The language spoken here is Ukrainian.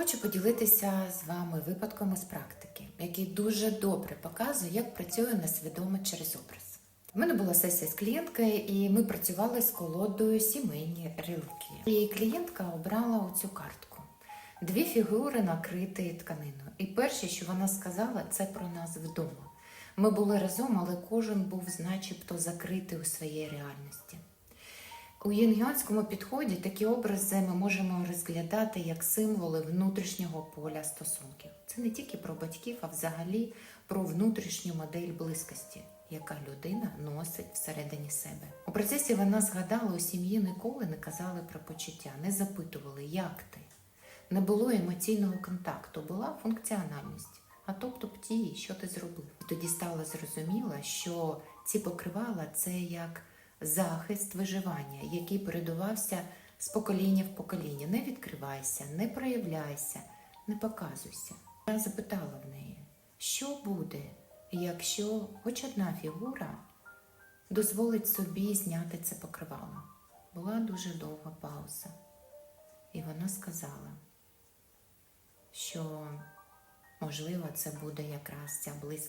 Хочу поділитися з вами випадком із практики, який дуже добре показує, як працює несвідомо через образ. У мене була сесія з клієнткою, і ми працювали з колодою сімейні реліквії. І клієнтка обрала оцю картку. Дві фігури накриті тканиною. І перше, що вона сказала, це про нас вдома. Ми були разом, але кожен був начебто закритий у своїй реальності. У юнгіанському підході такі образи ми можемо розглядати як символи внутрішнього поля стосунків. Це не тільки про батьків, а взагалі про внутрішню модель близькості, яка людина носить всередині себе. У процесі вона згадала, у сім'ї ніколи не казали про почуття, не запитували, як ти. Не було емоційного контакту, була функціональність. А тобто б ті, що ти зробив. І тоді стало зрозуміло, що ці покривала це як захист виживання, який передувався з покоління в покоління. Не відкривайся, не проявляйся, не показуйся. Я запитала в неї, що буде, якщо хоч одна фігура дозволить собі зняти це покривало. Була дуже довга пауза, і вона сказала, що можливо це буде якраз ця близькість.